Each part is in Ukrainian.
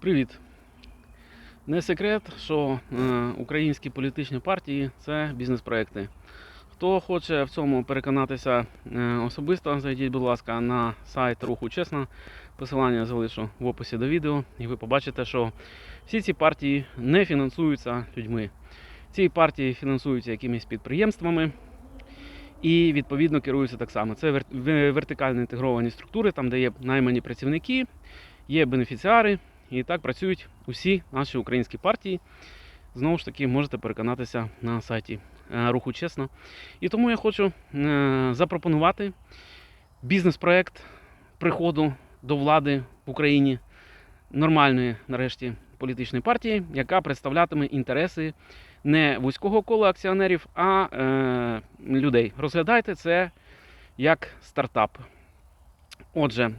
Привіт! Не секрет, що е, українські політичні партії це бізнес-проекти. Хто хоче в цьому переконатися е, особисто, зайдіть, будь ласка, на сайт Руху Чесно. Посилання залишу в описі до відео, і ви побачите, що всі ці партії не фінансуються людьми. Ці партії фінансуються якимись підприємствами і відповідно керуються так само. Це вер- вертикально інтегровані структури, там, де є наймані працівники, є бенефіціари, і так працюють усі наші українські партії. Знову ж таки, можете переконатися на сайті е, Руху Чесно. І тому я хочу е, запропонувати бізнес-проект приходу до влади в Україні нормальної, нарешті, політичної партії, яка представлятиме інтереси не вузького кола акціонерів, а е, людей. Розглядайте це як стартап. Отже,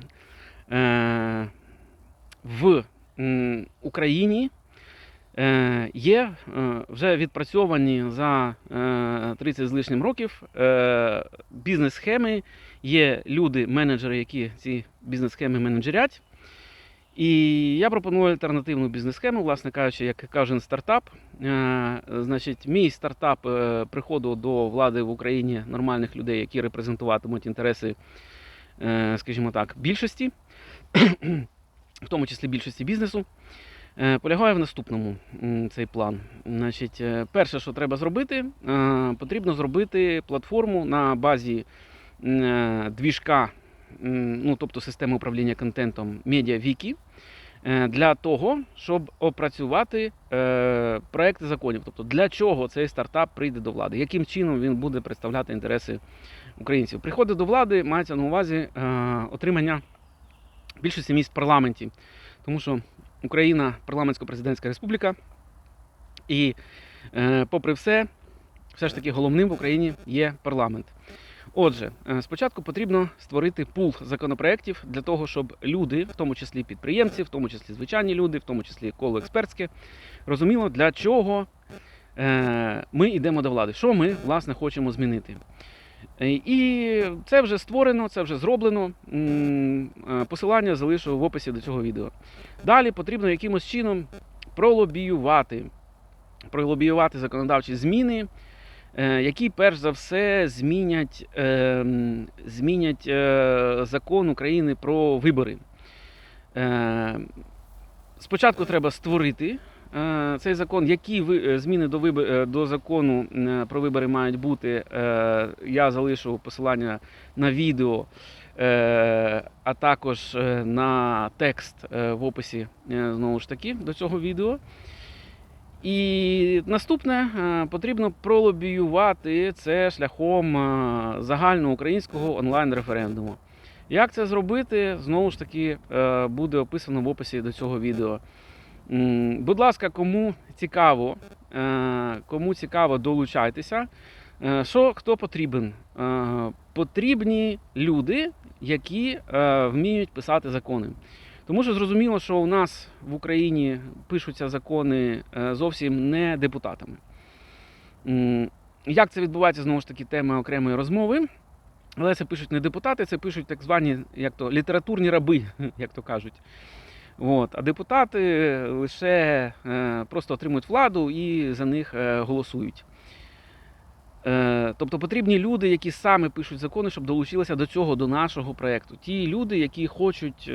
е, в Україні е, є е, вже відпрацьовані за е, 30 з лишнім років е, бізнес-схеми, є люди, менеджери, які ці бізнес-схеми менеджерять. І я пропоную альтернативну бізнес-схему, власне кажучи, як кожен стартап. Е, Значить, мій стартап е, приходу до влади в Україні нормальних людей, які репрезентуватимуть інтереси, е, скажімо так, більшості, в тому числі більшості бізнесу. Е, Полягає в наступному цей план. Значить, е, перше, що треба зробити, е, потрібно зробити платформу на базі двіжка, ну тобто системи управління контентом MediaWiki, для того, щоб опрацювати е, проекти законів. Тобто, для чого цей стартап прийде до влади, яким чином він буде представляти інтереси українців. Приходить до влади мається на увазі е, отримання більшості місць в парламенті, тому що Україна парламентсько-президентська республіка. І, е, попри все, все ж таки головним в Україні є парламент. Отже, е, спочатку потрібно створити пул законопроєктів для того, щоб люди, в тому числі підприємці, в тому числі звичайні люди, в тому числі коло експертське, розуміло, для чого е, ми йдемо до влади, що ми власне хочемо змінити. Е, І це вже створено, це вже зроблено. Е, Посилання залишу в описі до цього відео. Далі потрібно якимось чином пролобіювати, пролобіювати законодавчі зміни, е, які перш за все змінять, змінять закон України про вибори. Спочатку треба створити цей закон, які е, зміни до, вибор, е, до закону е, про вибори мають бути. е, Я залишу посилання на відео, е, а також е, на текст е, в описі е, знову ж таки до цього відео. І наступне е, потрібно пролобіювати це шляхом е, загальноукраїнського онлайн-референдуму. Як це зробити, знову ж таки, е, буде описано в описі до цього відео. Будь ласка, кому цікаво, е, кому цікаво, долучайтеся. Е, Що хто потрібен? Е, Потрібні люди, які вміють писати закони. Тому що зрозуміло, що у нас в Україні пишуться закони зовсім не депутатами. Як це відбувається, знову ж таки, тема окремої розмови. Але це пишуть не депутати, це пишуть так звані як то, літературні раби, як то кажуть. От. А депутати лише е, просто отримують владу і за них е, голосують. Е, тобто потрібні люди, які саме пишуть закони, щоб долучилися до цього, до нашого проєкту. Ті люди, які хочуть,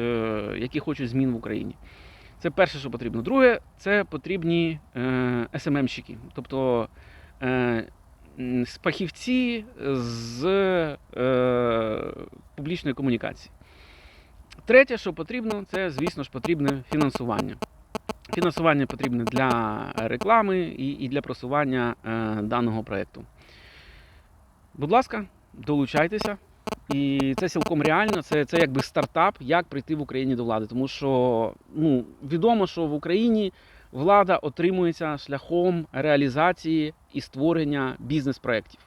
які хочуть змін в Україні. Це перше, що потрібно. Друге, це потрібні СММщики, тобто фахівці з публічної комунікації. Третє, що потрібно, це, звісно ж, потрібне фінансування. Фінансування потрібне для реклами і, і для просування е, даного проєкту. Будь ласка, долучайтеся. І це цілком реально, це, це якби стартап, як прийти в Україні до влади. Тому що ну, відомо, що в Україні влада отримується шляхом реалізації і створення бізнес-проєктів.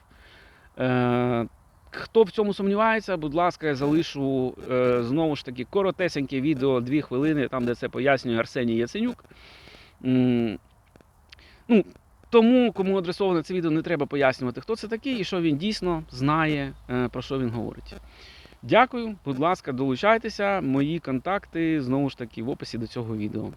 Е, хто в цьому сумнівається, будь ласка, я залишу е, знову ж таки коротесеньке відео, дві хвилини, там, де це пояснює Арсеній Яценюк. Ну, тому, кому адресоване це відео, не треба пояснювати, хто це такий і що він дійсно знає, е, про що він говорить. Дякую, будь ласка, долучайтеся. Мої контакти знову ж таки в описі до цього відео.